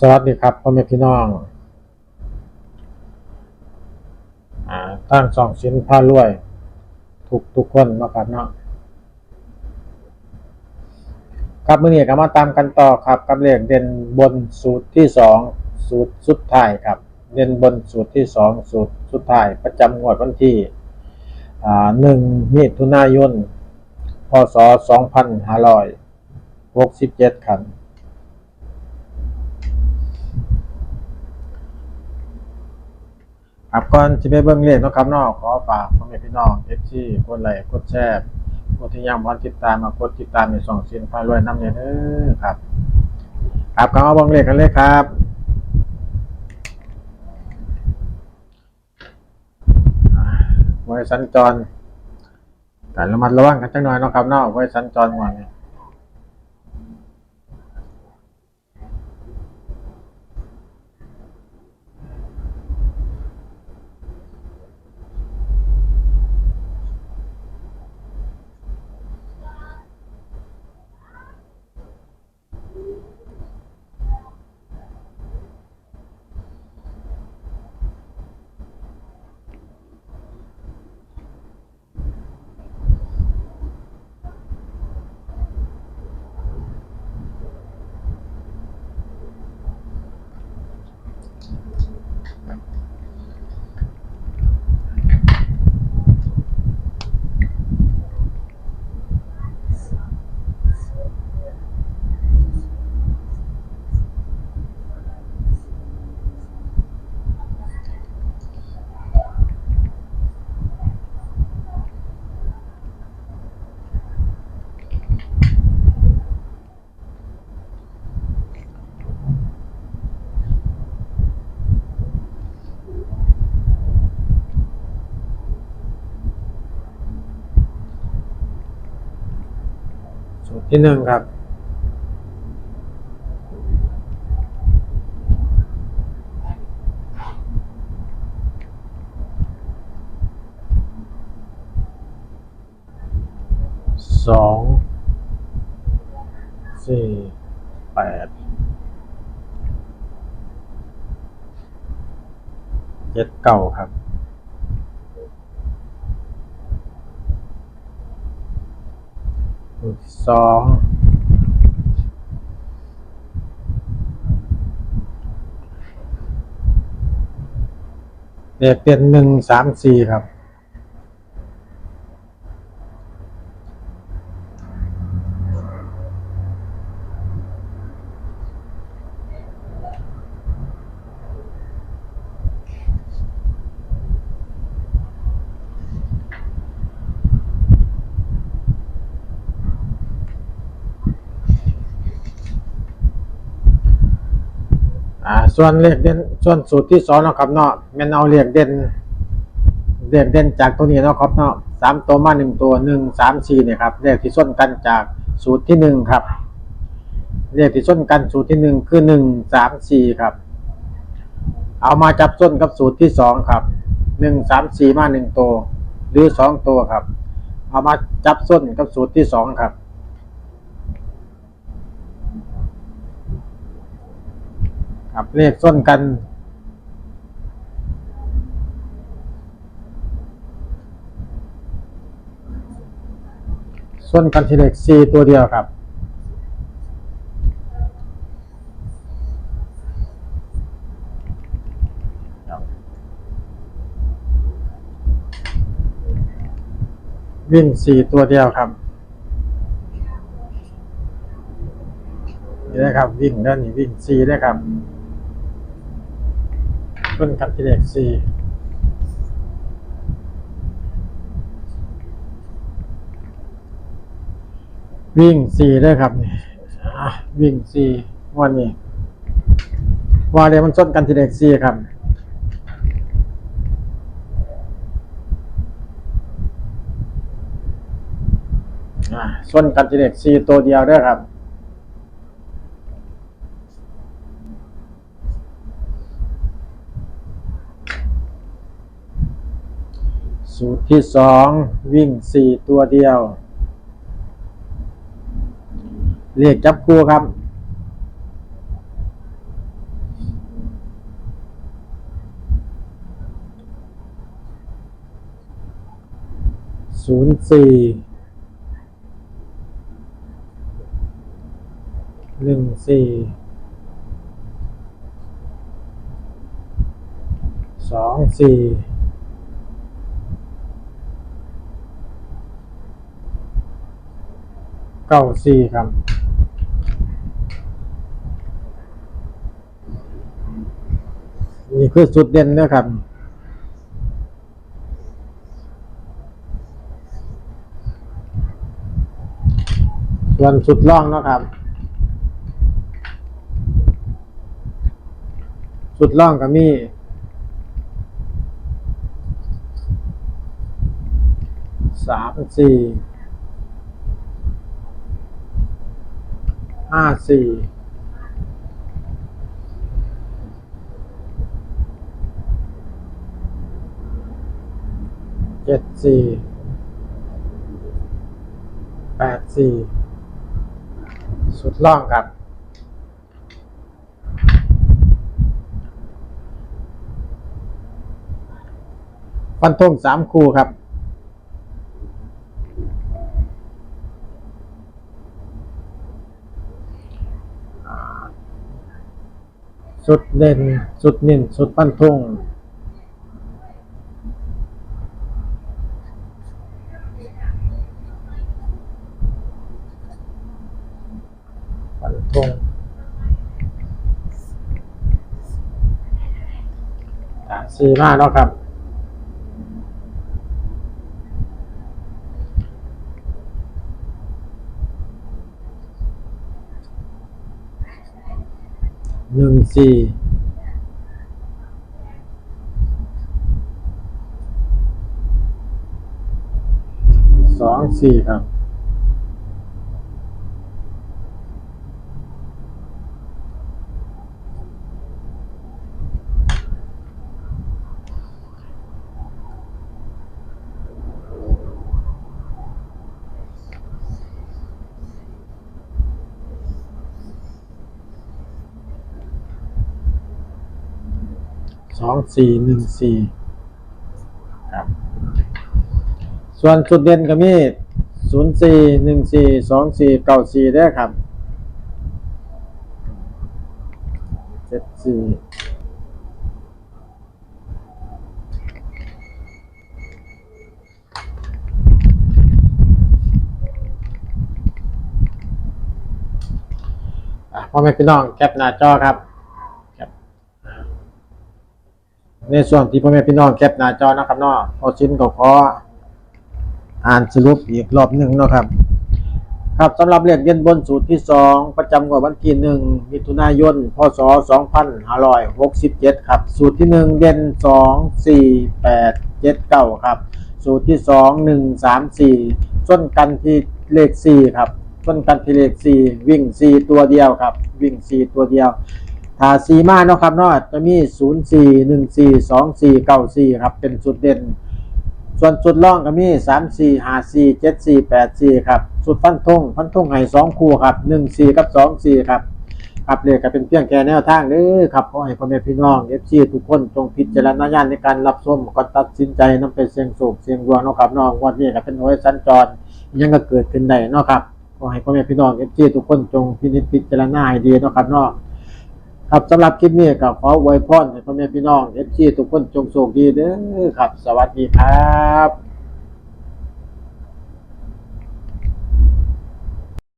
สวัสดีครับพ่อแม่พี่น้องอ่าตั้งสองชิ้นผ้ารวย ทุกทุกคนเนาะครับเนาะครับมื่อนี้ก็มาตามกันต่อครับกับเลขเด่นบนสูตรที่สองสูตรสุดท้ายครับ เด่นบนสูตรที่สองสูตรสุดท้าย ประจำงวดวันที่อ่าหนึ่งมิถุนายนพศสองพันห้าร้อยหกสิบเจ็ดครับ ครับก่อนที่ไปเบิ่งเลขเนะครับนาะขอฝากพ่อแม่พี่น้อง FC กดไลค์กดแชร์กดที่ยังบ่ติดตามมากดติดตามในช่องเสียนพารวยนำเด้อครับครับก็มาเบิ่งเลขกันเลยครับไว้สัญจรการระมัดระวังกันจังหน่อยนะครับนาะไว้สัญจรก่อนนี่ ที่หนึ่งครับ สอง สี่ แปด เจ็ดเก้าครับ สองเด็กเป็นหนึ่งสามสี่ครับ อ่า ส่วนเลขเด่นส่วนสูตรที่สองเนาะครับเนาะแม่นเอาเลขเด่นเลขเด่นจากตัวนี้เนาะครับเนาะสามตัวมาหนึ่งตัวหนึ่งสามสี่เนี่ยครับเลขที่ส้นกันจากสูตรที่หนึ่งครับเลขที่ส้นกันสูตรที่หนึ่งคือหนึ่งสามสี่ครับ เอามาจับส้นกับสูตรที่สองครับหนึ่งสามสี่มาหนึ่งตัวหรือสองตัวครับ เอามาจับส้นกับสูตรที่สองครับ ครับเลขส้นกัน ส้นกันที่เลขสี่ตัวเดียวครับวิ่งสี่ตัวเดียวครับนี่นะครับวิ่งด้านนี้วิ่งสี่ได้ครับ ต้นกันที่เลขสี่วิ่งสี่ได้ครับนี่วิ่งสี่วันนี้วาเดียวมันส้นกันที่เลขสี่ครับอะส้นกันที่เลขสี่ตัวเดียวเด้ครับ สูตรที่สองวิ่งสี่ตัวเดียว เรียกจับคู่ครับศูนย์สี่หนึ่งสี่สองสี่ ก้าสี่ครับนี่คือจุดเด่นนะครับส่วนสุดล่องนะครับ สุดล่องก็มีสามสี่ ห้าสี่เจ็ดสี่แปดสี่สุดล่องครับฟันธงสามคู่ครับ สุดเด่น สุดนิ่นสุดปันธงปันธงอ่าสี่มากแล้วครับ หนึ่งสี่สองสี่ครับ สองสี่หนึ่งสี่ครับ ส่วนจุดเด่นก็มีศูนย์สี่หนึ่งสี่สองสี่เก้าสี่ได้อครับเจ็ดสี่อะพ่อแม่พี่น้องแคปหน้าจอครับแคป ในส่วนที่พ่อแม่พี่น้องแคปหน้าจอนะครับเนาะพอชิ้นก็ขออ่านสรุปอีกรอบหนึ่งเนาะครับ ครับสำหรับเลขเด่นบนสูตรที่ 2 ประจำงวดวันที่1มิถุนายน พศ 2567 ครับ สูตรที่ 1 เด่น 2 4 8 7 9 ครับ สูตรที่ 2 1 3 4ส้นกันที่เลข 4 ครับส้นกันที่เลข 4 วิ่ง 4 ตัวเดียวครับ วิ่ง 4 ตัวเดียว ถ้าสีมาเนาะครับเนาะจะมี 0 4 1 4 2 4 9 4 ครับ เป็นสุดเด่น ส่วนสุดล่องก็มี 3 4 5 4 7 4 8 4 ครับ สุดฟันธงฟันธงให้2คู่ครับ 1 4 กับ 2 4 ครับครับเลยก็เป็นเพียงแค่แนวทางเด้อครับขอให้พ่อแม่พี่น้อง FC ทุกคนจงพิจารณญาณในการรับชมก่อนตัดสินใจนำไปเสี่ยงโชคเสี่ยงดวงเนาะครับนาะงวันนี้ก็เป็นโอยสัญจรยังก็เกิดขึ้นได้เนาะครับขอให้พ่อแม่พี่น้อง FC ทุกคนจงพินิจพิจารณาให้ดีเนาะครับเนาะ ครับสำหรับคลิปนี้ก็ขออวยพรให้พ่อแม่พี่น้องเอฟซีทุกคนจงโชคดีเด้อครับ สวัสดีครับ